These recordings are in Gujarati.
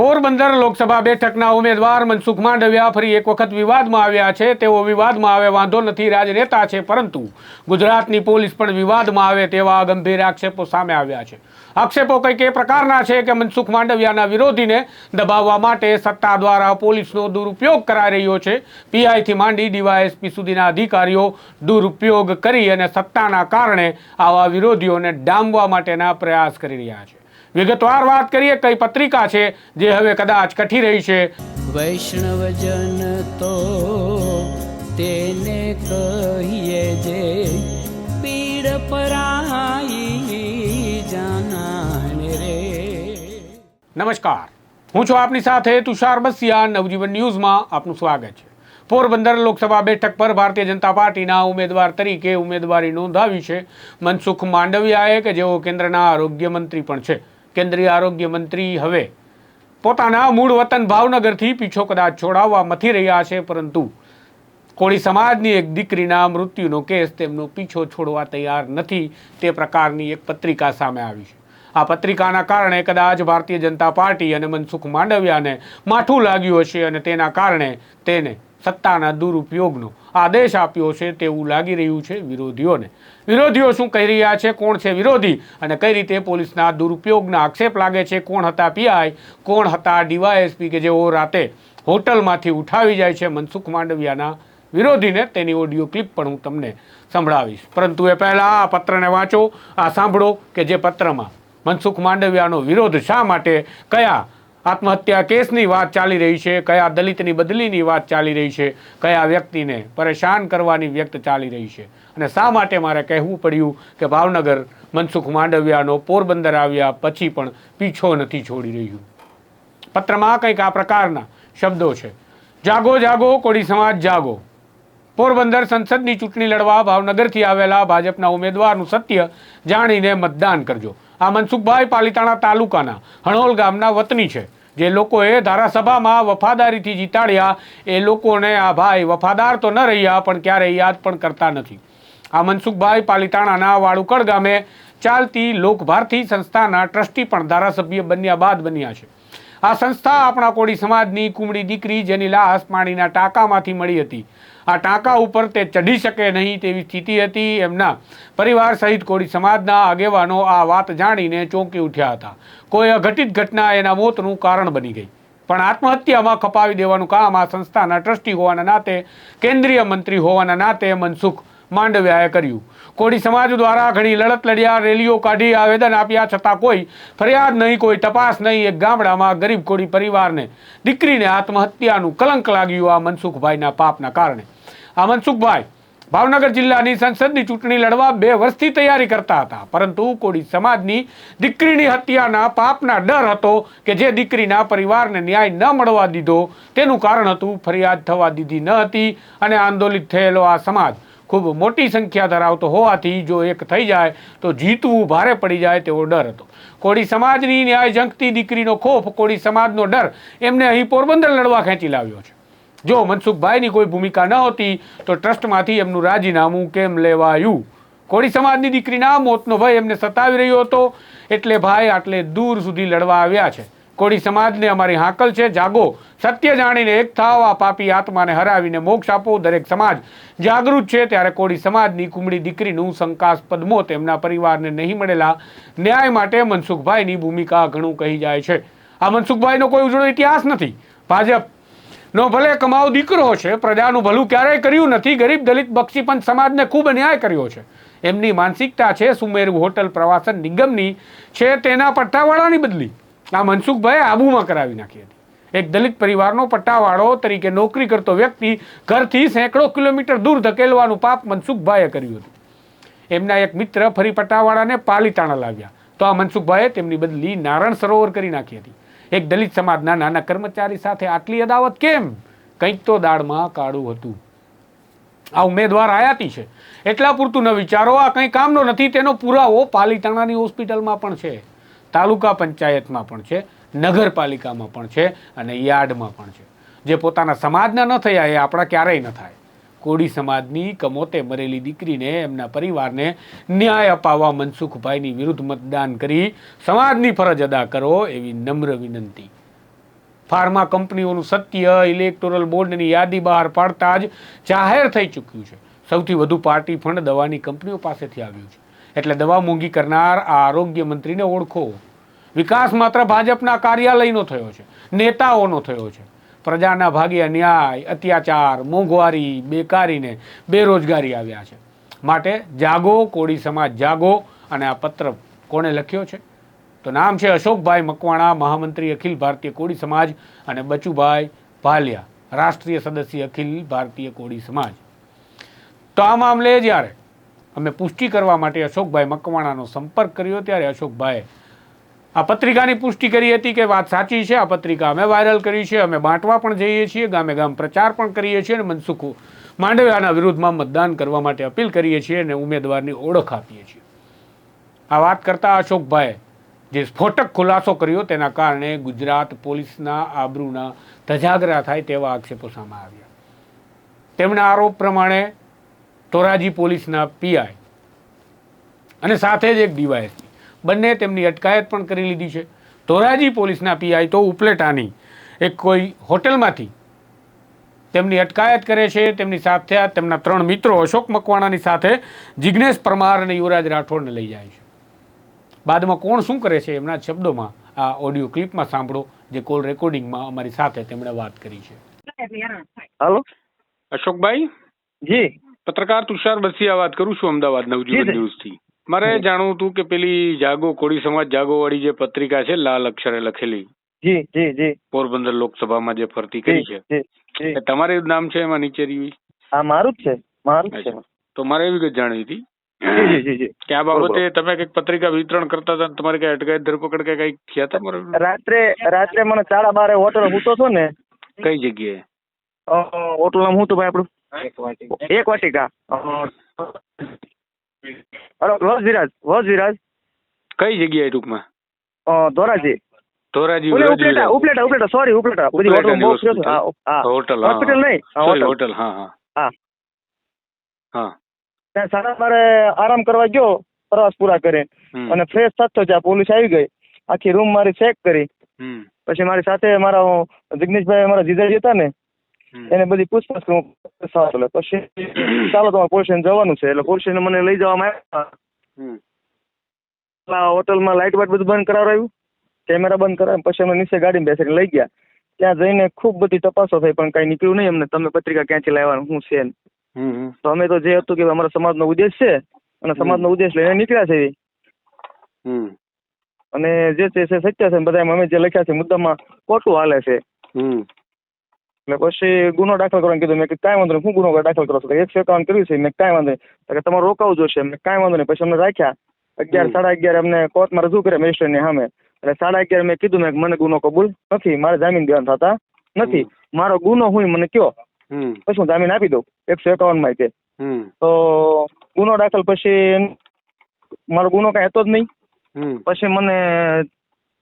પોરબંદર લોકસભા બેઠકના ઉમેદવાર મનસુખ માંડવિયા ફરી એક વખત વિવાદમાં આવ્યા છે. તેઓ વિવાદમાં આવે વાંધો નથી, રાજનેતા છે, પરંતુ ગુજરાતની પોલીસ પણ વિવાદમાં આવે તેવા ગંભીર આક્ષેપો સામે આવ્યા છે. આક્ષેપો કંઈક એ પ્રકારના છે કે મનસુખ માંડવિયાના વિરોધીને દબાવવા માટે સત્તા દ્વારા પોલીસનો દુરુપયોગ કરાઈ રહ્યો છે. પીઆઈથી માંડી ડીવાયએસપી સુધીના અધિકારીઓ દુરુપયોગ કરી અને સત્તાના કારણે આવા વિરોધીઓને ડામવા માટેના પ્રયાસ કરી રહ્યા છે. વિગતવાર વાત કરીએ કઈ પત્રિકા છે જે હવે કદાચ કઠી રહી છે? વૈષ્ણવજન તો તેને કહીએ જે પીડ પરાઈ જાનાને રે. નમસ્કાર. હું છું આપની સાથે તુષાર બસિયા. નવજીવન ન્યૂઝમાં આપનું સ્વાગત છે. પોરબંદર લોકસભા બેઠક પર ભારતીય જનતા પાર્ટીના ઉમેદવાર તરીકે ઉમેદવારી નોંધાવી છે. મનસુખ માંડવિયાએ કે જેઓ કેન્દ્રના આરોગ્ય મંત્રી પણ છે. કેન્દ્રીય આરોગ્ય મંત્રી હવે પોતાના મૂળ વતન ભાવનગરથી પીછો કદાચ છોડાવવા મથી રહ્યા છે, પરંતુ કોળી સમાજની એક દીકરીના મૃત્યુનો કેસ તેમનો પીછો છોડવા તૈયાર નથી. તે પ્રકારની એક પત્રિકા સામે આવી છે. આ પત્રિકાના કારણે કદાચ ભારતીય જનતા પાર્ટી અને મનસુખ માંડવિયાને માઠું લાગ્યું હશે અને તેના કારણે તેને સત્તાના દુરુપયોગનો આદેશ આપ્યો છે તેવું લાગી રહ્યું છે વિરોધીઓને. વિરોધીઓ શું કહી રહ્યા છે? કોણ છે વિરોધી? અને કઈ રીતે પોલીસના દુરુપયોગના આક્ષેપ લાગે છે? કોણ હતા પીઆઈ કોણ હતા ડીવાયએસપી કે જેઓ રાતે હોટલમાંથી ઉઠાવી જાય છે? મનસુખ માંડવિયાના વિરોધીને તેની ઓડિયો ક્લિપ પણ હું તમને સંભળાવીશ. પરંતુ એ પહેલાં આ પત્રને વાંચો, આ સાંભળો કે જે પત્રમાં મનસુખ માંડવિયાનો વિરોધ શા માટે, કયા આત્મહત્યા કેસની વાત ચાલી રહી છે, કયા દલિતની બદલીની વાત ચાલી રહી છે, કયા વ્યક્તિને પરેશાન કરવાની વ્યક્ત ચાલી રહી છે? અને શા માટે મારે કહેવું પડ્યું કે ભાવનગર મનસુખ માંડવિયાનો પોરબંદર આવ્યા પછી પણ પીછો નથી છોડી રહ્યું. પત્રમાં કંઈક આ પ્રકારના શબ્દો છે. જાગો જાગો, કોળી સમાજ, જાગો. પોરબંદર સંસદની ચૂંટણી લડવા ભાવનગરથી આવેલા ભાજપના ઉમેદવારનું સત્ય જાણીને મતદાન કરજો. આ મનસુખભાઈ પાલિતાણા તાલુકાના હણોલ ગામના વતની છે. જે લોકોએ ધારાસભામાં વફાદારીથી જીતાડ્યા, એ લોકોને આ ભાઈ વફાદાર તો ન રહ્યા, પણ ક્યારેય યાદ પણ કરતા નથી. આ મનસુખભાઈ પાલિતાણાના વાળુકડ ગામે ચાલતી લોકભારતી સંસ્થાના ટ્રસ્ટી પણ ધારાસભ્ય બન્યા બાદ બન્યા છે. આ સંસ્થા આપણા કોળી સમાજની કુમળી દીકરી જેની લાશ પાણીના ટાંકામાંથી મળી હતી. આ ટાંકા ઉપર તે ચઢી શકે નહીં તેવી સ્થિતિ હતી એમના પરિવાર સહિત કોળી સમાજના આગેવાનો આ વાત જાણીને ચોંકી ઉઠ્યા હતા. કોઈ અઘટિત ઘટના એના મોતનું કારણ બની ગઈ. પણ આત્મહત્યામાં ખપાવી દેવાનું કામ આ સંસ્થાના ટ્રસ્ટી હોવાના નાતે, કેન્દ્રીય મંત્રી હોવાના નાતે મનસુખ માંડવ્યાએ કર્યું. કોળી સમાજ દ્વારા ઘણી લડત લડ્યા, રેલીઓ કાઢી, આવેદન આપ્યા છતાં કોઈ ફરિયાદ નહીં, કોઈ તપાસ નહીં. એક ગામડામાં ગરીબ કોળી પરિવારને, દીકરીને આત્મહત્યાનું કલંક લાગ્યું આ મનસુખભાઈના પાપના કારણે. આ મનસુખભાઈ ભાવનગર જિલ્લાની સંસદની ચૂંટણી લડવા બે વર્ષથી તૈયારી કરતા હતા. પરંતુ કોળી સમાજની દીકરીની હત્યાના પાપના ડર હતો કે જે દીકરીના પરિવારને ન્યાય ન મળવા દીધો, તેનું કારણ હતું ફરિયાદ થવા દીધી ન હતી અને આંદોલિત થયેલો આ સમાજ. ખૂબ મોટી સંખ્યા ધરાવતો હોવાથી જો એક થઈ જાય તો જીતવું ભારે પડી જાય તેવો ડર હતો. કોળી સમાજની ન્યાય જંખતી દીકરીનો ખોફ, કોળી સમાજનો ડર એમને અહીં પોરબંદર લડવા ખેંચી લાવ્યો છે. જો મનસુખભાઈની કોઈ ભૂમિકા ન હતી તો ટ્રસ્ટમાંથી એમનું રાજીનામું કેમ લેવાયું? કોળી સમાજની દીકરીના મોતનો ભય એમને સતાવી રહ્યો હતો. એટલે ભાઈ આટલે દૂર સુધી લડવા આવ્યા છે. કોળી સમાજને અમારી હાકલ છે. જાગો. સત્ય જાણીને એક થાવ આ પાપી આત્માને હરાવીને મોક્ષ આપો. દરેક સમાજ જાગૃત છે. ત્યારે કોળી સમાજની કુમળી દીકરીનું શંકાસ્પદ મોત એમના પરિવારને નહીં મળેલા. ન્યાય માટે મનસુખભાઈની ભૂમિકા ઘણું કહી જાય છે. આ મનસુખભાઈનો કોઈ ઉજળો ઇતિહાસ નથી. ભાજપ નો ભલે કમાવ દીકરો છે, પ્રજાનું ભલું ક્યારેય કર્યું નથી. ગરીબ દલિત બક્ષીપંચ સમાજને ખૂબ અન્યાય કર્યો છે. એમની માનસિકતા છે. સુમેરુ હોટલ પ્રવાસન નિગમની છે. તેના પટ્ટાવાળાની બદલી. આ મનસુખભાઈએ આબુમાં કરાવી નાખી હતી. એક દલિત પરિવારનો પટ્ટાવાળો તરીકે નોકરી કરતો વ્યક્તિ ઘરથી સેંકડો કિલોમીટર દૂર ધકેલવાનું પાપ મનસુખભાઈએ કર્યું હતું. એમના એક મિત્ર ફરી પટ્ટાવાળાને પાલીતાણા લાવ્યા તો આ મનસુખભાઈએ તેમની બદલી નારણ સરોવર કરી નાખી હતી. એક દલિત સમાજના નાના કર્મચારી સાથે આટલી અદાવત કેમ? કંઈક તો દાળમાં કાળું હતું. આ ઉમેદવાર આયાતી છે. એટલા પૂરતું ન વિચારો, આ કંઈ કામનો નથી, તેનો પુરાવો પાલીતાણાની હોસ્પિટલમાં પણ છે. તાલુકા પંચાયતમાં પણ છે, નગરપાલિકામાં પણ છે અને યાર્ડમાં પણ છે. જે પોતાના સમાજના ન થયા એ આપણા ક્યારેય ન થાય. કોળી સમાજની કમોતે મરેલી દીકરીને, એમના પરિવારને ન્યાય અપાવવા મનસુખભાઈની વિરુદ્ધ મતદાન કરી સમાજની ફરજ અદા કરો એવી નમ્ર વિનંતી. ફાર્મા કંપનીઓનું સત્ય ઇલેક્ટોરલ બોર્ડની યાદી બહાર પાડતા જ જાહેર થઈ ચૂક્યું છે. સૌથી વધુ પાર્ટી ફંડ દવાની કંપનીઓ પાસેથી આવ્યું છે. એટલે દવા મોંઘી કરનાર આ આરોગ્ય મંત્રીને ઓળખો. વિકાસ માત્ર ભાજપના કાર્યાલયનો થયો છે, નેતાઓનો થયો છે. પ્રજાના ભાગે અન્યાય, અત્યાચાર, મોંઘવારી, બેકારીને બેરોજગારી આવ્યા છે. માટે જાગો, કોળી સમાજ જાગો અને આ પત્ર કોણે લખ્યો છે? તો નામ છે અશોકભાઈ મકવાણા, મહામંત્રી અખિલ ભારતીય કોળી સમાજ અને બચુભાઈ ભાલિયા, રાષ્ટ્રીય સદસ્ય અખિલ ભારતીય કોળી સમાજ. તો આ મામલે જ્યારે. અમે પુષ્ટિ કરવા માટે અશોકભાઈ મકવાણાનો સંપર્ક કર્યો ત્યારે અશોકભાઈએ આ પત્રિકાની પુષ્ટિ કરી હતી કે વાત સાચી છે, આ પત્રિકા અમે વાયરલ કરી છે, અમે બાંટવા પણ જઈએ છીએ ગામે ગામ પ્રચાર પણ કરીએ છીએ અને મનસુખ માંડવિયાના વિરુદ્ધમાં મતદાન કરવા માટે અપીલ કરીએ છીએ અને ઉમેદવારની ઓળખ આપીએ છીએ. આ વાત કરતાં અશોકભાઈ જે સ્ફોટક ખુલાસો કર્યો તેના કારણે ગુજરાત પોલીસના આબરૂના ધજાગરા થાય તેવા આક્ષેપો સામે આવ્યા. તેમના આરોપ પ્રમાણે ધોરાજી પોલીસના પીઆઈ અને સાથે જ એક ડીવાયએસપી બંને તેમની અટકાયત પણ કરી લીધી છે. ધોરાજી પોલીસના પીઆઈ તો ઉપલેટાની એક કોઈ હોટેલમાંથી તેમની અટકાયત કરે છે. તેમની સાથે આ તેમના ત્રણ મિત્રો અશોક મકવાણાની સાથે જિજ્ઞેશ પરમાર અને યુવરાજ રાઠોડને લઈ જાય છે. બાદમાં કોણ શું કરે છે એમના શબ્દોમાં આ ઓડિયો ક્લિપમાં સાંભળો જે કોલ રેકોર્ડિંગમાં અમારી સાથે તેમણે વાત કરી છે. હેલો અશોકભાઈ? જી. પત્રકાર તુષાર બસિયા વાત કરું છું અમદાવાદ નવજીવન. ન્યૂઝથી. મારે જાણવું હતું કે પેલી જાગો કોળી સમાજ જાગો વાળી જે પત્રિકા છે લાલ અક્ષરે લખેલી. જી જી જી. પોરબંદર લોકસભામાં જે ફરતી કરી છે. તમારું નામ છે એમાં નીચે રહ્યું? આ મારું જ છે. મારું જ છે. તો મારે એવી કંઈક જાણવી હતી. કે આ બાબતે તમે કંઈક પત્રિકા વિતરણ કરતા હતા તમારે કઈ અટકાયત ધરપકડ કે કઈ થયા હતા રાત્રે રાત્રે મને સાડા બારે હોટલ હૂતો છો ને. કઈ જગ્યાએ? હોટલ નામ હું તો ભાઈ આપણું એક વાટિકા હલો વસ વિરાજ વસ વિરાજ. કઈ જગ્યાએ ટૂંકમાં? ધોરાજી. ધોરાજી ઉપલેટા. ઉપલેટા ઉપલેટા સોરી ઉપલેટા. બધી હોટલ હા હોટલ હોસ્પિટલ નહીં સોરી હોટલ. હા હા. હા. હા. ત્યાં સારા મારે આરામ કરવા ગયો પ્રવાસ પૂરા કરે. અને ફ્રેશ થતો ત્યાં પોલીસ આવી ગઈ. આખી રૂમ મારી ચેક કરી. પછી મારી સાથે મારા જિગ્નેશભાઈ મારા જીજાજી હતા ને. એને બધી પૂછપરછ કરી. એટલે પછી ચાલો તમારે પોલીસ જવાનું છે. એટલે પોલીસ મને લઈ જવામાં આવ્યા. હોટલમાં લાઇટ વાઇટ બધું બંધ કરાવડાવ્યું. કેમેરા બંધ કરાવ્યું. પછી અમે નીચે ગાડીમાં બેસીને લઈ ગયા. ત્યાં જઈને ખૂબ બધી તપાસો થઈ પણ કઈ નીકળ્યું નહીં અમને. તમે પત્રિકા ક્યાંથી લાવવાનું શું છે. તો અમે તો જે હતું કે અમારા સમાજનો ઉદ્દેશ છે અને સમાજનો ઉદ્દેશ લઈને નીકળ્યા છે હમ. અને જે છે સત્ય છે બધા અમે જે લખ્યા છે મુદ્દામાં ખોટું હાલે છે. એટલે પછી ગુનો દાખલ કરવાનું કીધું. મેં કીધું કાંઈ વાંધો નહીં શું ગુનો દાખલ કરો છો. એકસો એકાવન કર્યું છે મેં કાંઈ વાંધો નહીં. કે તમારે રોકાવું જોશે. મેં કાંઈ વાંધો નહીં. પછી અમને રાખ્યા. અગિયાર સાડા અગિયાર અમને કોર્ટમાં રજૂ કર્યા મેજિસ્ટ્રેટની સામે. એટલે સાડા અગિયાર મેં કીધું મેં મને ગુનો કબૂલ નથી મારે જામીન દેવાના થતા નથી. મારો ગુનો હું મને કયો. પછી હું જામીન આપી દઉં એકસો એકાવનમાં તે તો ગુનો દાખલ પછી મારો ગુનો કાંઈ હતો જ નહીં. પછી મને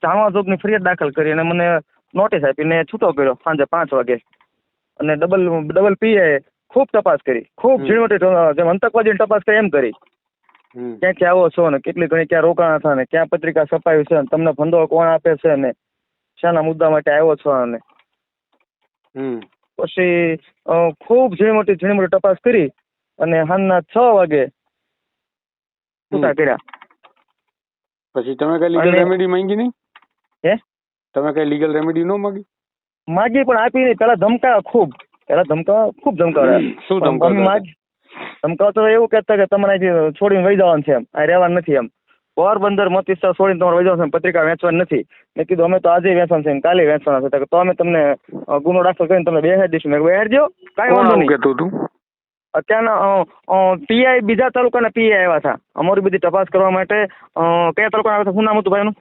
જાણવા જોગની ફરિયાદ દાખલ કરી અને મને નોટિસ આપીને છૂટો કર્યો સાંજે પાંચ વાગે. અને ડબલ ડબલ પીએ ખૂબ તપાસ કરી. ખૂબ. ઝીણવટી જેમ અંતકવાદી તપાસ કરી એમ કરી. ક્યાં ક્યાંથી આવો છો ને કેટલી ઘણી ક્યાં રોકાણ હતા ને ક્યાં પત્રિકા છપાવી છે ને તમને ભંડોળ કોણ આપે છે ને શાના મુદ્દા માટે આવ્યો છો અને હમ. પછી ખૂબ ઝીણવટી ઝીણવટી તપાસ કરી અને હાલના છ વાગે છૂટા કર્યા. પછી તમે કઈ લીગલ રેમેડી માંગી નહીં હે? તમે કઈ લીગલ રેમેડી ન માંગી? માગી પણ આપી નહીં પેલા ધમકા ખૂબ. પેલા ધમકા ખૂબ ધમકાવ્યા શું ધમકાવ્યા માગ- ધમકાવતો તો એવું કહેતા કે તમારે અહીંથી છોડીને વહી જવાનું છે એમ. આ રહેવાનું નથી એમ. પોરબંદર મત વિસ્તાર છોડીને તમારે વહી જવાનું છે પત્રિકા વેચવાની નથી. મેં કીધું અમે તો આજે વેચવાનું છે કાલે વેચવાના છે. તો અમે તમને ગુનો દાખલ કરીને તમને બેહાડી દઈશું. મેં દો કાંઈ વાંધો નહીં. કહેતું હતું? અત્યારના પીઆઈ બીજા તાલુકાના પીઆઈ આવ્યા હતા. અમારી બધી તપાસ કરવા માટે અ, કયા તાલુકાના આવ્યા હતા? શું નામ હતું ભાઈનું?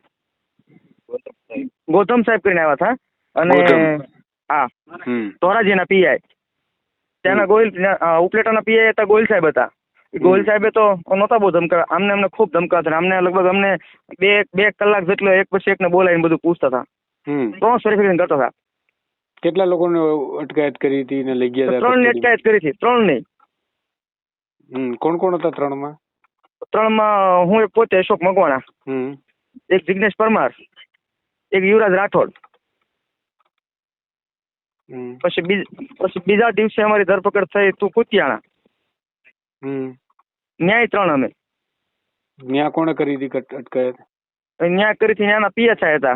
ગૌતમ સાહેબ કરીને આવ્યા હતા. અને. હા ધોરાજીના પીઆઈ. ત્યાંના ગોયલ ઉપલેટાના પીઆઈ હતા ગોયલ સાહેબ હતા. ગોયલ. સાહેબે તો નહોતા બહુ ધમકા અમને અમને ખૂબ ધમકાવતા અમને લગભગ અમને બે બે કલાક જેટલો એક પછી એકને બોલાવીને બધું પૂછતા હતા. ત્રણ વેરિફિકેશન કરતા હતા. કેટલા લોકોને અટકાયત કરી હતી ને લઈ ગયા ત્રણની અટકાયત કરી હતી ત્રણની હમ. કોણ કોણ હતા ત્રણ ત્રણમાં? ત્રણમાં હું એક પોતે અશોક મકવાણા. હમ. એક જિગ્નેશ પરમાર. એક યુવરાજ રાઠોડ. પછી પછી બીજા દિવસે અમારી ધરપકડ થઈ તું કુતિયાણા. ન્યાય ત્રણ અમે. ન્યા કોણે કરી હતી અટકાયત? ન્યાય કરી હતી ત્યાંના પીએસઆઈ હતા.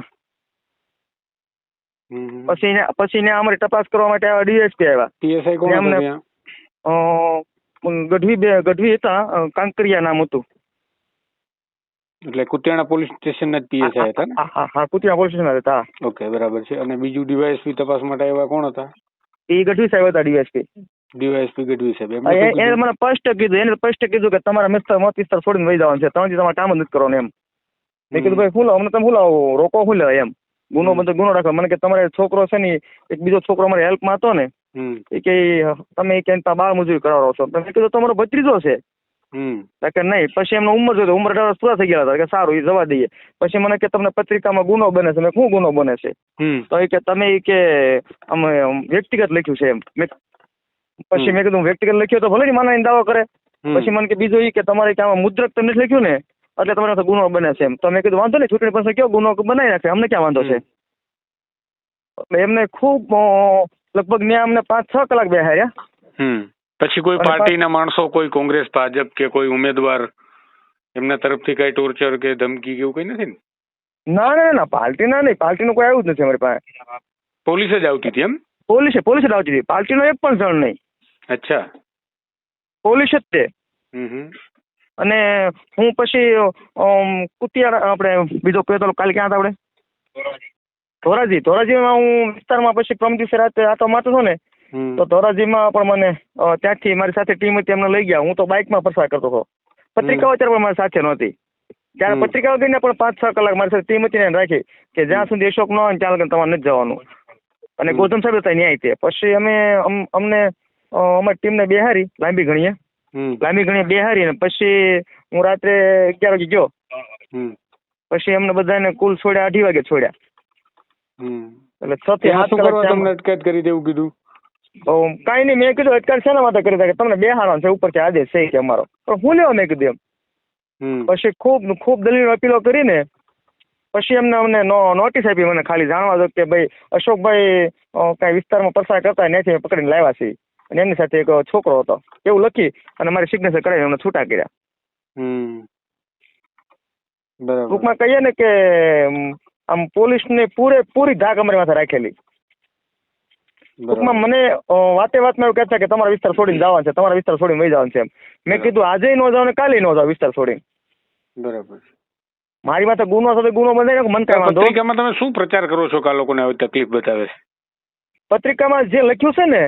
પછી પછી ન્યા- અમારી તપાસ કરવા માટે આવ્યા ડીએસપી આવ્યા. પીએસઆઈ કોણ હતા ગઢવી ગઢવી હતા કાંકરિયા નામ હતું. એટલે કુતિયાણા પોલીસ સ્ટેશનના જ પીએસઆઈ હતા ને? હા હા પોલીસ સ્ટેશન હતા ઓકે બરાબર છે. અને બીજું ડીવાયએસપી તપાસ માટે આવ્યા કોણ હતા? એ ગઢવી સાહેબ હતા ડીવાયએસપી. ડીવાયએસપી ગઢવી સાહેબ એને મને સ્પષ્ટ કીધું એને સ્પષ્ટ કીધું કે તમારા મિસ્ટર મત વિસ્તાર છોડીને વહી જવાનું છે ત્રણ તમારે કામ જ નથી કરવાનું એમ. મેં કીધું ભાઈ ફૂલો અમને તમે ફૂલાવો રોકો ફૂલે એમ. ગુનો બધો ગુનો રાખો. મને કે તમારે છોકરો છે ને એક બીજો છોકરો અમારી હેલ્પમાં હતો ને એ કે તમે કે બાળ મજૂરી કરાવો છો. મેં કીધું તમારો ભત્રીજો છે. કે નહીં પછી એમનો ઉંમર જોતો ઉંમર અઢાર પૂરા થઈ ગયા હતા કે સારું એ જવા દઈએ. પછી મને કે તમને પત્રિકામાં ગુનો બને છે મેં શું ગુનો બને છે? તો એ કે તમે કે અમે વ્યક્તિગત લખ્યું છે એમ. મેં પછી મેં કીધું વ્યક્તિગત લખ્યું તો ભલે ને માના દાવો કરે. પછી મને કે બીજું એ કે તમારે કે આમાં મુદ્રક તમને લખ્યું ને? એટલે તમારે ગુનો બને છે એમ. તો મેં કીધું વાંધો નહીં ચૂંટણી પાસે કયો ગુનો બનાવી નાખે અમને ક્યાં વાંધો છે? એમને ખૂબ લગભગ મેં અમને પાંચ છ કલાક બેહાર્યા. પછી કોઈ પાર્ટીના માણસો કોઈ કોંગ્રેસ ભાજપ કે કોઈ ઉમેદવાર એમના તરફથી કઈ ટોર્ચર કે ધમકી કે એવું કઈ નથી ને? ના ના ના પાર્ટીના નહીં. પાર્ટીનું કોઈ આવ્યું જ નથી અમારી પાસે. પોલીસ જ આવતી હતી એમ? પોલીસે પોલીસે જ આવતી હતી. પાર્ટીનો એક પણ જણ નહીં. અચ્છા. પોલીસ જ તે. અને હું પછી કુતિયાણા આપણે બીજો કયો તો કાલે ક્યાં હતા આપણે? ધોરાજી. ધોરાજીમાં હું વિસ્તારમાં પછી પ્રમ દિવસે રાતે આટો મારતો હતો ને. તો ધોરાજીમાં પણ મને ત્યાંથી મારી સાથે ટીમ હતી એમને લઈ ગયા. હું તો બાઇકમાં પસાર કરતો હતો. પત્રિકાઓ ત્યારે પણ મારી સાથે નહોતી. ત્યારે પત્રિકાઓ ગઈને પણ પાંચ છ કલાક મારી સાથે ટીમ હતી ને રાખી કે જ્યાં સુધી અશોક ન હોય ત્યાં લગન તમારે નથી જવાનું. અને. ગૌતમ સાહેબ હતા ન્યાય તે. પછી અમે અમ- અમને અમારી ટીમને બેહારી લાંબી ઘણીએ લાંબી ઘણી બેહારી ને પછી હું રાત્રે અગિયાર વાગે ગયો. પછી એમને બધાને કુલ છોડ્યા અઢી વાગે છોડ્યા. એટલે છ થી સાત કલાક તમને અટકાયત કરી દેવું કીધું? કાંઈ નહીં મેં કીધું અત્યારે શેના માટે કરી દે તમને બેહાડવાનું છે ઉપરથી આદેશ છે કે અમારો. પણ હું લેવા મેં કીધું એમ? પછી ખૂબ ખૂબ દલીલ અપીલો કરીને પછી એમને અમને નોટિસ આપી મને ખાલી જાણવા દો કે ભાઈ અશોકભાઈ કઈ વિસ્તારમાં પસાર કરતા નથી પકડીને લાવ્યા છે અને એમની સાથે એક છોકરો હતો. એવું લખી અને મારી સિગ્નેચર કરાવી એમને છૂટા કર્યા. ટૂંકમાં કહીએ ને કે આમ પોલીસની પૂરેપૂરી ધાક અમારી માથે રાખેલી. ટૂંકમાં મને વાતે વાતમાં એવું કહેતા કે તમારા વિસ્તાર છોડીને જવાનું છે તમારા વિસ્તાર છોડીને વહી જવાનું છે મેં કીધું આજે ન જાવ ને કાલે ન જાવ વિસ્તાર છોડીને. બરાબર મારી માથે ગુનો સાથે ગુનો બંધાય ને મન કાંઈ વાંધો. પત્રિકામાં તમે શું પ્રચાર કરો છો કે આ લોકોને આવી તકલીફ બતાવે છે? પત્રિકામાં જે લખ્યું છે ને.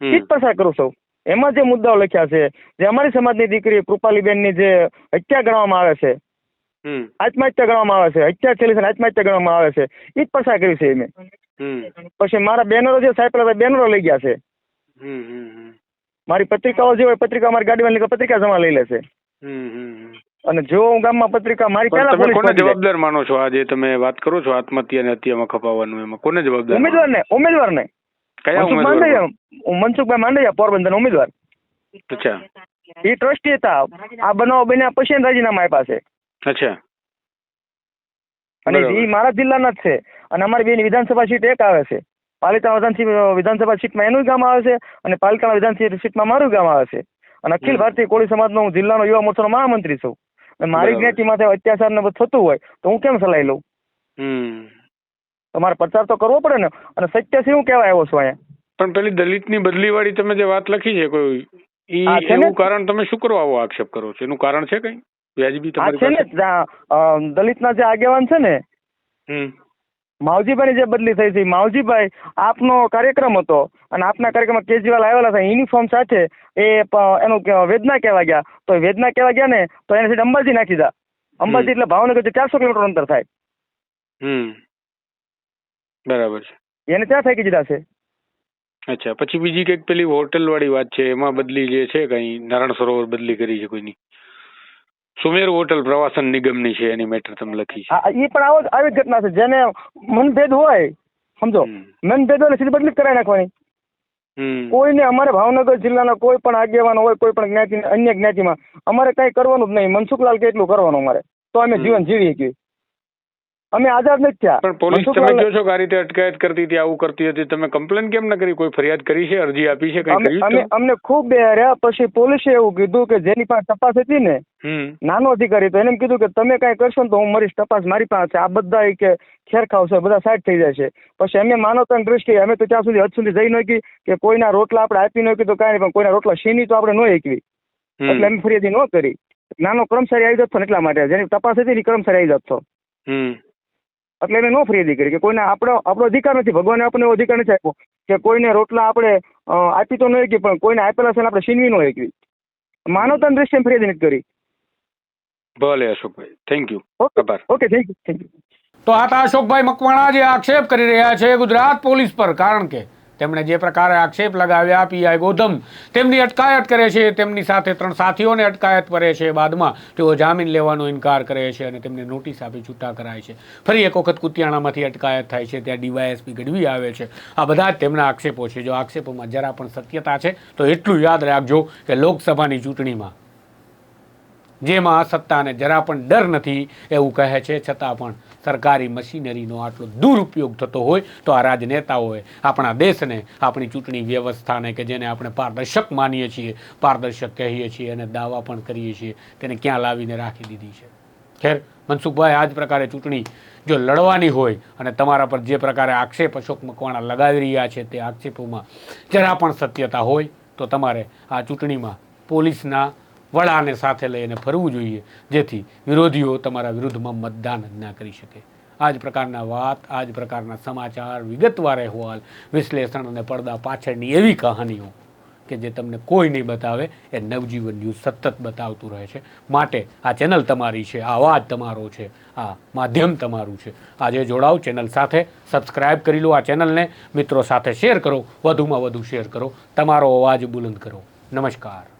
એ જ પસાર કરું છું. એમાં જે મુદ્દાઓ લખ્યા છે જે અમારી સમાજની દીકરી કૃપાલીબેનની જે હત્યા ગણવામાં આવે છે આત્મહત્યા ગણવામાં આવે છે હત્યા થયેલી છે આત્મહત્યા ગણવામાં આવે છે એ જ પસાર કર્યું છે મેં પછી મારા બેનરો જે સાહેબ બેનરો લઈ ગયા છે. હમ હમ હમ. મારી પત્રિકાઓ જે હોય પત્રિકા મારી ગાડીમાં લઈ પત્રિકા જમા લઈ લે છે. હમ હમ અને જો હું ગામમાં પત્રિકા મારી પહેલા તમે પોલીસ કોને જવાબદાર માનો છો? આ જે તમે વાત કરો છો આત્મહત્યા અને હત્યામાં ખપાવવાનું એમાં કોને જવાબદાર? ઉમેદવારને ઉમેદવારને. કયા ઉમેદવાર મનસુખભાઈ માંડવિયા પોરબંદર ઉમેદવાર. અચ્છા. એ ટ્રસ્ટી હતા. આ બનાવ બન્યા પછી રાજીનામા આપ્યા છે. અચ્છા. અને એ મારા જિલ્લાના જ છે. અને અમારી બેની વિધાનસભા સીટ એક આવે છે. પાલિતા વિધાનસભા વિધાનસભા સીટમાં એનું ગામ આવે છે અને પાલિતાણા વિધાનસભા સીટમાં મારું ગામ આવે છે. અને અખિલ ભારતીય કોળી સમાજનો હું જિલ્લાનો યુવા મોરચાનો મહામંત્રી છું. અને મારી. જ્ઞાતિ માથે અત્યાચાર ને બધું થતું હોય તો હું કેમ સલાહ લઉં? તમારે પ્રચાર તો કરવો પડે ને. અને સત્ય શું કેવા આવ્યો છું અહીંયા? પણ પેલી દલિતની બદલી વાળી તમે જે વાત લખી છે કોઈ એવું કારણ તમે શું કરવા આવો આક્ષેપ કરો છો? એનું કારણ છે કઈ? વ્યાજબી આ તમારી છે ને દલિતના જે આગેવાન છે ને હમ. માવજીભાઈની જે બદલી થઈ છે માવજીભાઈ આપનો કાર્યક્રમ હતો અને આપના કાર્યક્રમમાં કેજરીવાલ આવેલા હતા યુનિફોર્મ સાથે એ એનું વેદના કહેવા ગયા. તો વેદના કહેવા ગયા ને તો એને સીધા અંબાજી નાખી દીધા. અંબાજી એટલે ભાવનગર ચારસો કિલોમીટર અંતર થાય. હમ. બરાબર છે. એને ત્યાં ફેંકી દીધા છે. અચ્છા પછી બીજી કંઈક પેલી હોટેલ વાળી વાત છે એમાં બદલી જે છે કઈ નારાયણ સરોવર બદલી કરી છે કોઈની? સુમેર હોટલ પ્રવાસન નિગમની છે એની મેટર તમે લખી છે. એ પણ આવો આવી જ ઘટના છે. જેને મનભેદ હોય સમજો મનભેદ હોય સીધી બદલી કરાવી નાખવાની. કોઈને અમારે ભાવનગર જિલ્લાના કોઈ પણ આગેવાન હોય કોઈ પણ જ્ઞાતિ અન્ય જ્ઞાતિમાં અમારે કઈ કરવાનું જ નહીં. મનસુખલાલ કે એટલું કરવાનું અમારે. તો અમે જીવન જીવી શકીએ. અમે આઝાદ નથી થયા. પણ પોલીસ તમે કહો છો કે આ રીતે અટકાયત કરતી હતી આવું કરતી હતી તમે કમ્પ્લેન કેમ ન કરી? કોઈ ફરિયાદ કરી છે? અરજી આપી છે? કઈ અમે કર્યું અમને ખૂબ બેહાર્યા પછી પોલીસે એવું કીધું કે જેની પાસે તપાસ હતી ને નાનો અધિકારી તો એને એમ કીધું કે તમે કઈ કરશો ને તો હું મરીશ તપાસ મારી પાસે આ બધા કે ખેર ખાવશે બધા સાઈડ થઈ જાય છે. પછી અમે માનવતાની દ્રષ્ટિએ અમે તો ત્યાં સુધી હદ સુધી જઈ નહીં કે કોઈના રોટલા આપણે આપી નહીં તો કાંઈ પણ કોઈના રોટલા છીની તો આપણે ન એકવી એટલે અમે ફરિયાદી ન કરી. નાનો કર્મચારી આવી જતો એટલા માટે. જેની તપાસ હતી એની કર્મચારી આવી જતો. એટલે એને નો ફરિયાદી કરી કે કોઈને આપણો આપણો અધિકાર નથી. ભગવાને આપણને એવો અધિકાર નથી આપ્યો કે કોઈને રોટલા આપણે આપી તો ન શકીએ પણ કોઈને આપેલા છે ને આપણે છીનવી ન શકીએ. માનવતાની દ્રષ્ટિએ ફરિયાદી નથી કરી. ભલે અશોકભાઈ. થેન્ક યુ ઓકે આભાર. Okay thank you thank you તો આ અશોકભાઈ મકવાણા જે આક્ષેપ કરી રહ્યા છે ગુજરાત પોલીસ પર કારણ કે તેમણે જે પ્રકારે આક્ષેપ લગાવ્યા પીઆઈ ગોધમ તેમની અટકાયત કરે છે, તેમની સાથે ત્રણ સાથીઓને અટકાયત કરે છે. બાદમાં તેઓ જામીન લેવાનો ઇનકાર કરે છે અને તેમને નોટિસ આપી છૂટા કરાય છે. ફરી એક વખત કુતિયાણામાંથી અટકાયત થાય છે. ત્યાં ડીવાયએસપી ગઢવી આવે છે. આ બધા જ તેમના આક્ષેપો છે. જો આક્ષેપોમાં જરા પણ સત્યતા છે, તો એટલું યાદ રાખજો કે લોકસભાની ચૂંટણીમાં જેમાં સત્તાને જરા પણ ડર નથી એવું કહે છે. છતાં પણ સરકારી મશીનરીનો આટલો દુરુપયોગ થતો હોય તો આ રાજનેતાઓએ આપણા દેશને, આપણી ચૂંટણી વ્યવસ્થાને કે જેને આપણે પારદર્શક માનીએ છીએ, પારદર્શક કહીએ છીએ અને દાવા પણ કરીએ છીએ, તેને ક્યાં લાવીને રાખી દીધી છે? ખેર, મનસુખભાઈ, આ જ પ્રકારે ચૂંટણી જો લડવાની હોય અને તમારા પર જે પ્રકારે આક્ષેપ અશોક મકવાણા લગાવી રહ્યા છે તે આક્ષેપોમાં જરા પણ સત્યતા હોય તો તમારે આ ચૂંટણીમાં પોલીસના વડાને સાથે લઈને ફરવું જોઈએ, જેથી વિરોધીઓ તમારા વિરુદ્ધમાં મતદાન જ ના કરી શકે. આ જ પ્રકારના વાત આ જ પ્રકારના સમાચાર વિગતવાર અહેવાલ, વિશ્લેષણ અને પડદા પાછળની એવી કહાનીઓ કે જે તમને કોઈ નહીં બતાવે, એ નવજીવન ન્યૂઝ સતત બતાવતું રહે છે. માટે આ ચેનલ તમારી છે, આ અવાજ તમારો છે, આ માધ્યમ તમારું છે. આજે જોડાઓ, ચેનલ સાથે સબસ્ક્રાઇબ કરી લો આ ચેનલને. મિત્રો સાથે શેર કરો, વધુમાં વધુ શેર કરો. તમારો અવાજ બુલંદ કરો. નમસ્કાર.